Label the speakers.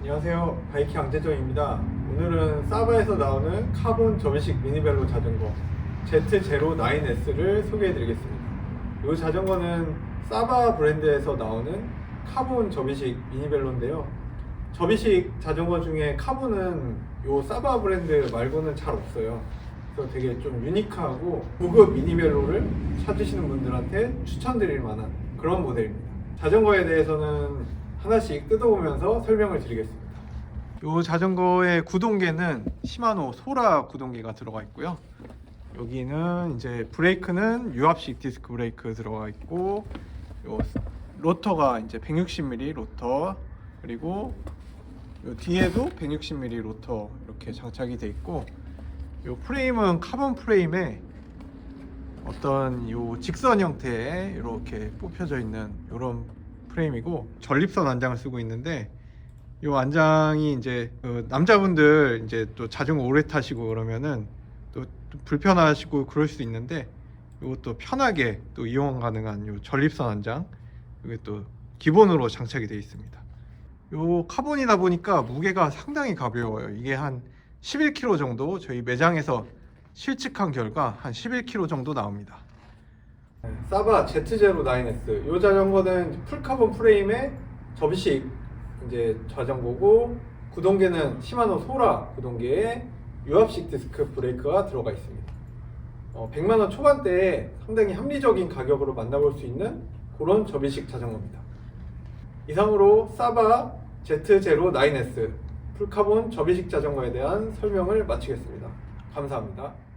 Speaker 1: 안녕하세요. 바이킹 양재정입니다. 오늘은 사바에서 나오는 카본 접이식 미니벨로 자전거 Z09S를 소개해 드리겠습니다. 이 자전거는 사바 브랜드에서 나오는 카본 접이식 미니벨로인데요. 접이식 자전거 중에 카본은 이 사바 브랜드 말고는 잘 없어요. 그래서 되게 좀 유니크하고 고급 미니벨로를 찾으시는 분들한테 추천드릴 만한 그런 모델입니다. 자전거에 대해서는 하나씩 뜯어보면서 설명을 드리겠습니다. 이 자전거의 구동계는 시마노 소라 구동계가 들어가 있고요. 여기는 이제 브레이크는 유압식 디스크 브레이크 들어가 있고 요 로터가 이제 160mm 로터 그리고 요 뒤에도 160mm 로터 이렇게 장착이 돼 있고 요 프레임은 카본 프레임에 어떤 요 직선 형태의 이렇게 뽑혀져 있는 이런 프레임이고 전립선 안장을 쓰고 있는데 요 안장이 이제 그 남자분들 이제 또 자전거 오래 타시고 그러면은 또, 또 불편하시고 그럴 수 있는데 이것도 편하게 또 이용 가능한 요 전립선 안장 이게 또 기본으로 장착이 되어 있습니다. 요 카본이다 보니까 무게가 상당히 가벼워요. 이게 한 11kg 정도 저희 매장에서 실측한 결과 한 11kg 정도 나옵니다. 사바 Z09S 이 자전거는 풀카본 프레임의 접이식 이제 자전거고 구동계는 시마노 소라 구동계에 유압식 디스크 브레이크가 들어가 있습니다. 어, 100만 원 초반대에 상당히 합리적인 가격으로 만나볼 수 있는 그런 접이식 자전거입니다. 이상으로 사바 Z09S 풀카본 접이식 자전거에 대한 설명을 마치겠습니다. 감사합니다.